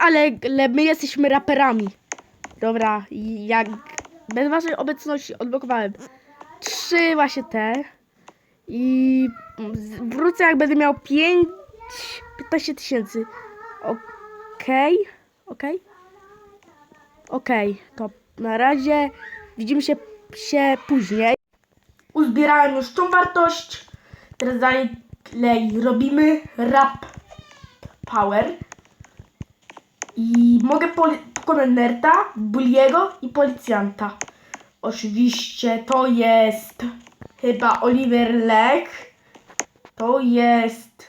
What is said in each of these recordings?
ale, my jesteśmy raperami. Dobra, jak bez waszej obecności odblokowałem trzy właśnie te i wrócę jak będę miał 5 15 tysięcy. Okej, okej, okej, to na razie widzimy się, się później. Uzbierałem już tą wartość. Teraz dalej robimy rap power. I mogę pokonać Nerta, Bulliego i Policjanta. Oczywiście to jest chyba Oliver Leck. To jest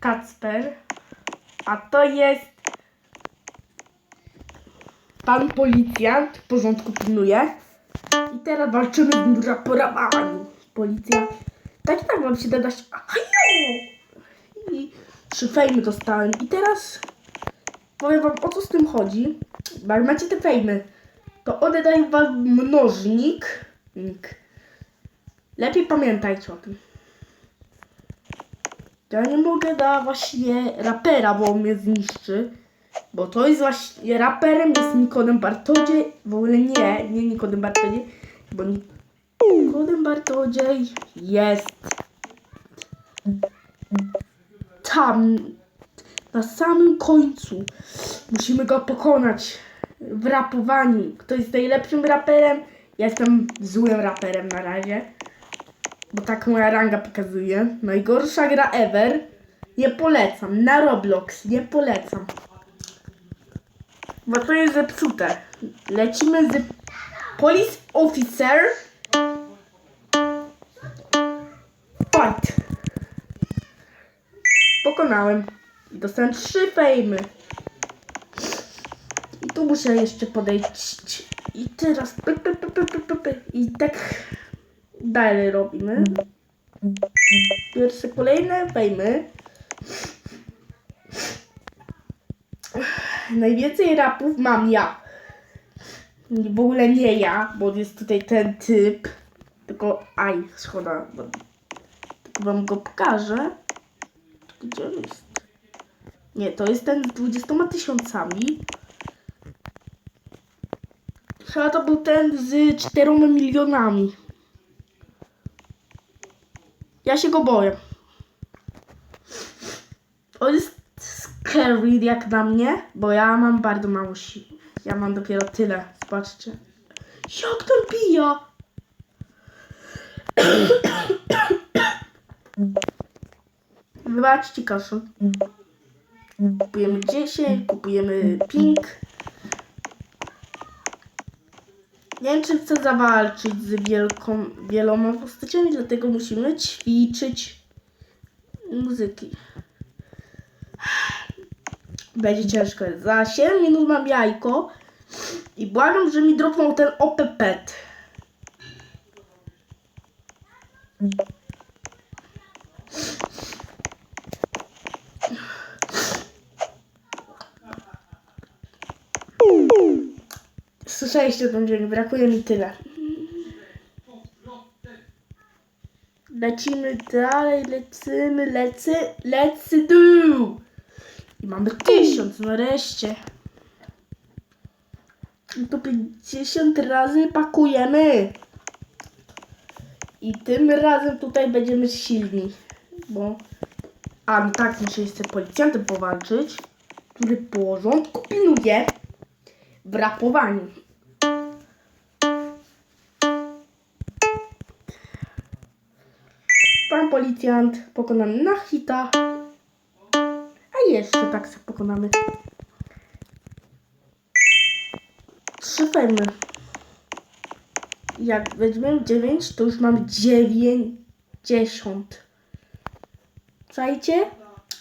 Kacper. A to jest pan policjant. W porządku pilnuje. I teraz walczymy z raporami. Policja. Tak i tak wam się da dać. Trzy fejmy dostałem. I teraz powiem wam o co z tym chodzi. Bo jak macie te fejmy, to one dają wam mnożnik. Nik. Lepiej pamiętajcie o tym. Ja nie mogę da właśnie rapera, bo on mnie zniszczy. Bo to jest właśnie raperem jest Nikodem Bartodziej. W ogóle nie, nie Nikodem Bartodziej, bo Nikodem Bartodziej jest tam, na samym końcu. Musimy go pokonać w rapowaniu. Kto jest najlepszym raperem? Ja jestem złym raperem na razie. Bo tak moja ranga pokazuje. Najgorsza gra ever. Nie polecam. Na Roblox. Nie polecam. Bo to jest zepsute. Lecimy z Police Officer. I dostałem trzy fejmy. I tu muszę jeszcze podejść. I teraz. I tak dalej robimy. Pierwsze kolejne fejmy. Najwięcej rapów mam ja. W ogóle nie ja, bo jest tutaj ten typ. Tylko aj, szkoda. Bo, tylko wam go pokażę. Gdzie on jest? Nie, to jest ten z 20 tysiącami. Chyba to był ten z 4 milionami. Ja się go boję. On jest scary jak na mnie, bo ja mam bardzo mało sił. Ja mam dopiero tyle. Zobaczcie. Jak to bija? Wybaczcie kaszu. Kupujemy 10, kupujemy pink. Nie wiem, czy chcę zawalczyć z wielką, wieloma postaciami, dlatego musimy ćwiczyć muzyki. Będzie ciężko. Za 7 minut mam jajko i błagam, że mi dropnął ten OP Słyszeliście ten dźwięk, brakuje mi tyle. Lecimy dalej, lecimy, lecy, lecy do! I mamy tysiąc nareszcie. I to 50 razy pakujemy. I tym razem tutaj będziemy silni. Bo... A, tak, muszę jeszcze policjantem powalczyć, który porządku pilnuje w rapowaniu. Policjant pokonany na hita. A jeszcze tak sobie pokonamy. Trzy fejmy. Jak weźmiemy 9, to już mamy 90. Słuchajcie,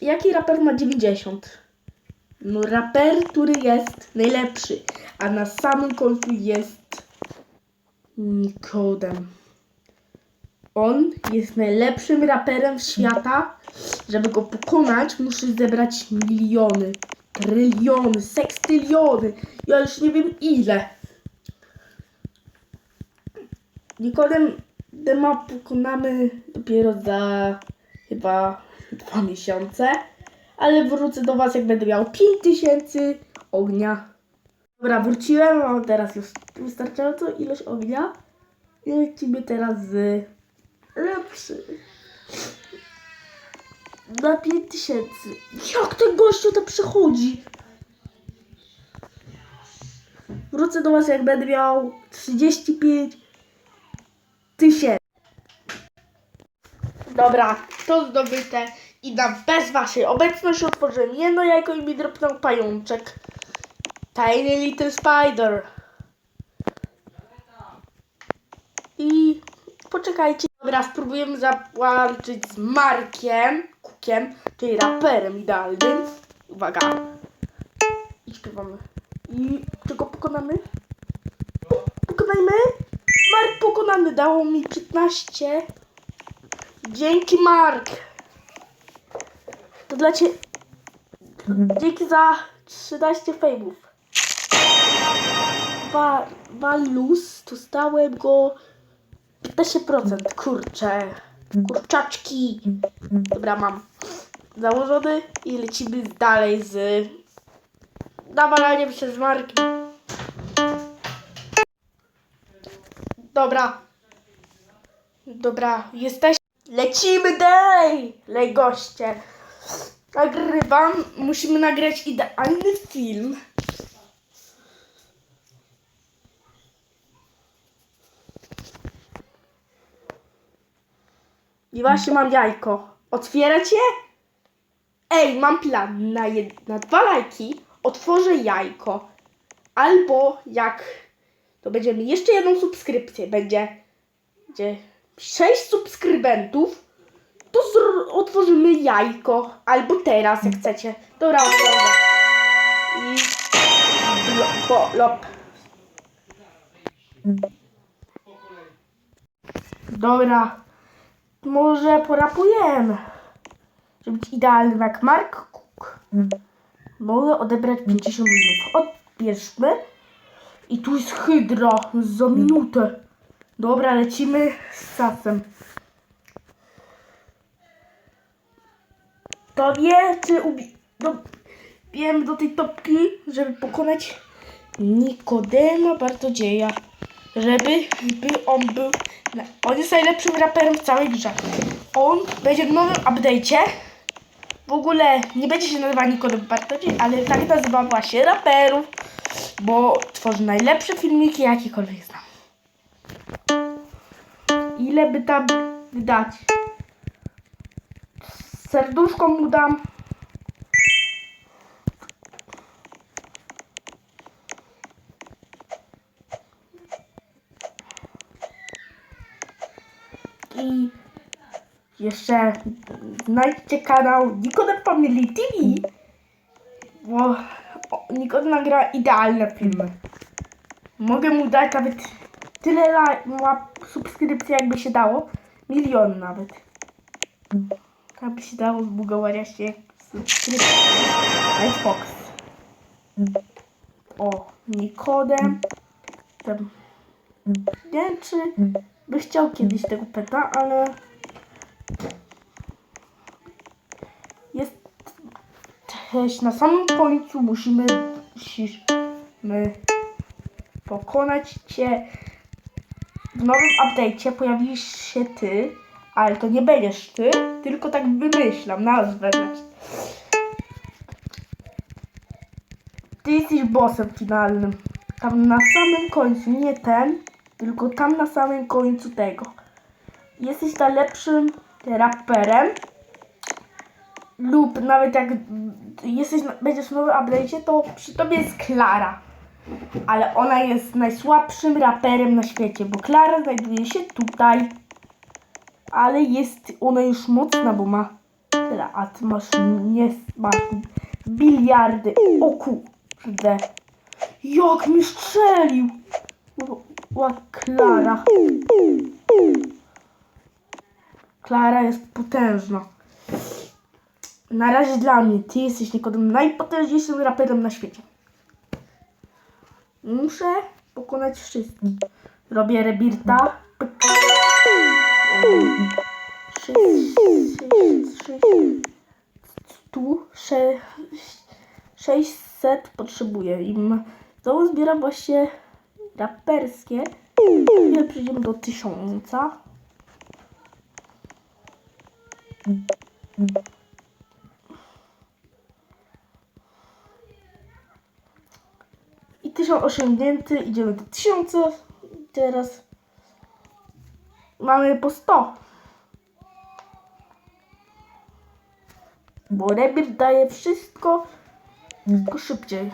jaki raper ma 90? No raper, który jest najlepszy, a na samym końcu jest Nikodem. On jest najlepszym raperem świata. Żeby go pokonać, muszę zebrać miliony, tryliony, sekstyliony. Ja już nie wiem ile. Nikodem Dema pokonamy dopiero za chyba dwa miesiące. ale wrócę do Was jak będę miał 5000 ognia. Dobra, wróciłem, mam teraz już wystarczającą ilość ognia i lecimy teraz z lepszy. Na 5000. Jak ten gościu to przychodzi? Wrócę do Was jak będę miał 35 tysięcy. Dobra, to zdobyte i na bez waszej obecności otworzyłem jedno jajko i mi dropnął pajączek. Tiny Little Spider. I poczekajcie. Dobra, spróbujemy zawalczyć z Markiem Kukiem, czyli raperem idealnym. Uwaga. I śpiewamy. I czy go pokonamy? Po- Pokonajmy? Mark pokonany dało mi 15. Dzięki Mark. To dla ciebie. Dzięki za 13 fejmów. Ba Balus, dostałem go 15%. Kurczę. Kurczaczki. Dobra, mam założony i lecimy dalej z nawalaniem się z marki. Dobra. Dobra, jesteś. Lecimy dalej! Lej goście. Nagrywam. Musimy nagrać idealny film. I właśnie mam jajko. Otwierać je? Ej, mam plan. Na, jed- na dwa lajki otworzę jajko. Albo jak to będziemy jeszcze jedną subskrypcję. Będzie, będzie 6 subskrybentów. To otworzymy jajko. Albo teraz, jak chcecie. Dobra, otworzę. I blo- lop. Dobra. Może porapujemy. Żeby być idealnym jak Mark Cook. Mogę odebrać 50 minut. Odbierzmy. I tu jest hydra za minutę. Dobra, lecimy z czasem. To wie, czy ubi... Do... Wiem do tej topki, żeby pokonać Nikodema Bartodzieja. Żeby by on był... On jest najlepszym raperem w całej grze. On będzie w nowym update'cie. W ogóle nie będzie się nazywał Nikodem Bartodziej, ale tak nazywa właśnie raperów, bo tworzy najlepsze filmiki, jakiekolwiek znam. Ile by tam dać? Serduszko mu dam. I jeszcze znajdźcie kanał Nikodem Family TV, bo Nikodem nagra idealne filmy. Mogę mu dać nawet tyle subskrypcji, jakby się dało. Milion nawet. Jakby się dało zbugować się subskrypcji. Xbox. O, Nikodem. Tam. Nie wiem, czy by chciał kiedyś tego peta, ale jest też na samym końcu musimy, pokonać cię. W nowym update'cie pojawisz się ty, ale to nie będziesz ty, tylko tak wymyślam nazwę. Ty jesteś bossem finalnym. Tam na samym końcu, nie ten, tylko tam na samym końcu tego. Jesteś najlepszym raperem lub nawet jak jesteś, będziesz w nowym to przy tobie jest Klara. Ale ona jest najsłabszym raperem na świecie, bo Klara znajduje się tutaj. Ale jest ona już mocna, bo ma tyle, a ty masz nie masz biliardy. O kurde. Jak mi strzelił! Ła, Klara. Klara jest potężna. Na razie dla mnie, ty jesteś Nikodem najpotężniejszym raperem na świecie. Muszę pokonać wszystkich. Robię rebirta. Sześć, sześć, sześć. tu sze, 600 potrzebuję. I to zbieram właśnie raperskie. Ile przejdziemy do 1000. I 1000 osiągnięty, idziemy do 1000. I teraz mamy po 100. Bo Rebir daje wszystko, tylko szybciej.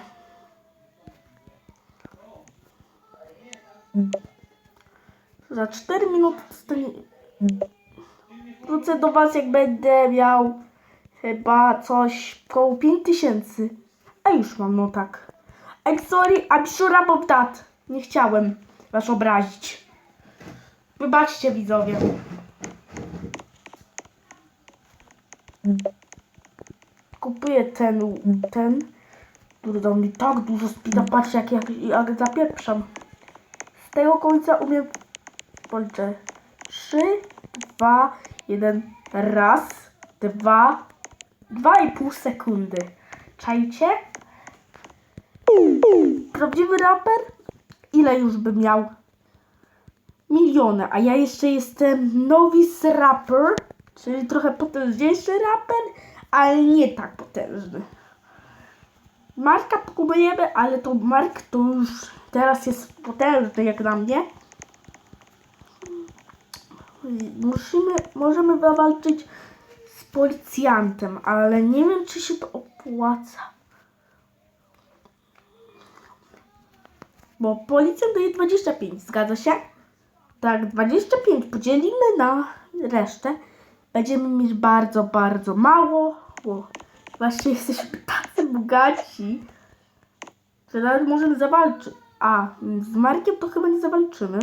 Za 4 minuty. Wrócę do Was jak będę miał chyba coś koło 5000. A już mam, no tak. I'm sorry, I'm sure about that. Nie chciałem Was obrazić. Wybaczcie widzowie. Kupuję ten, ten, który dał mi tak dużo speeda. Patrzcie jak, jak, jak zapieprzam. Z tego końca umiem policzę. 3, 2, 1, raz, dwa, dwa i pół sekundy. Czajcie? Prawdziwy raper? Ile już by miał? Miliony, a ja jeszcze jestem novice rapper, czyli trochę potężniejszy raper, ale nie tak potężny. Marka kupujemy, ale to Mark to już teraz jest potężny jak na mnie. Musimy, możemy zawalczyć z policjantem, ale nie wiem czy się to opłaca. Bo policjant daje 25, zgadza się? Tak, 25 podzielimy na resztę. Będziemy mieć bardzo, bardzo mało. Bo właśnie jesteśmy tacy bogaci, że nawet możemy zawalczyć. A, z Markiem to chyba nie zawalczymy.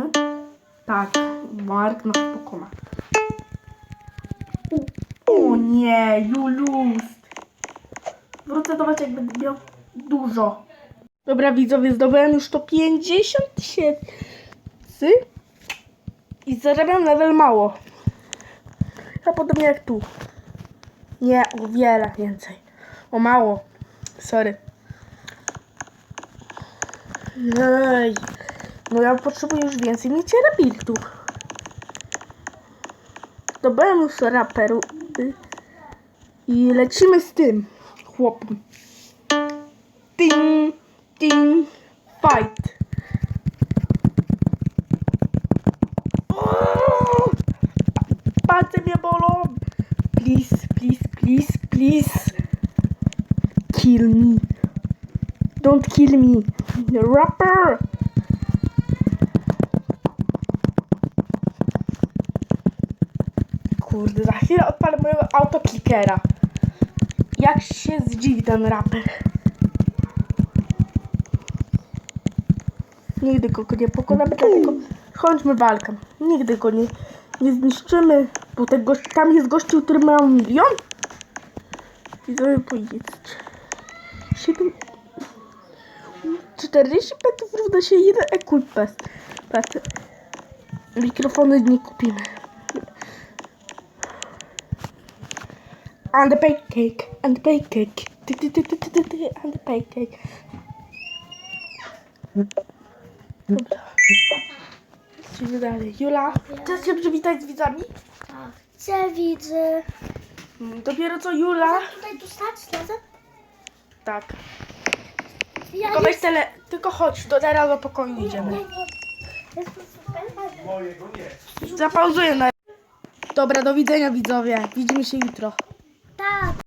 Tak, Mark nas pokona. O, nie, Julus. Wrócę do was jak będę miał dużo. Dobra widzowie, zdobyłem już to 50 tysięcy i zarabiam level mało. A podobnie jak tu. Nie, o wiele więcej. O mało. Sorry. Ej. No ja potrzebuję już więcej mieć rapirtów. Zdobyłem już raperu. y, I lecimy z tym chłopem. Ding, ding, fight. Palce mnie bolą. Please, please, please, please. Kill me. Don't kill me. Rapper. Kurde, za chwilę odpalę mojego autoklikera. Jak się zdziwi ten raper. Nigdy go nie pokonamy, dlatego chodźmy walkę. Nigdy go nie, nie zniszczymy, bo ten gość, tam jest gościu, który ma milion. I sobie powiedzieć. 7... 40 petów równa się 1 equipes. Patrz. Mikrofony nie kupimy. And the pancake, and the pancake, and the pancake. Dobra. Lecimy dalej. Jula, chcesz się przywitać z widzami? A, Chcę, widzę. Mm, Dopiero co Jula. Tutaj tu stać razem? Tak. Ja Tylko weź tele... Tylko chodź, do teraz do pokoju idziemy. Tu super. Zapauzuję na... Dobra, do widzenia widzowie. Widzimy się jutro. WhatsApp.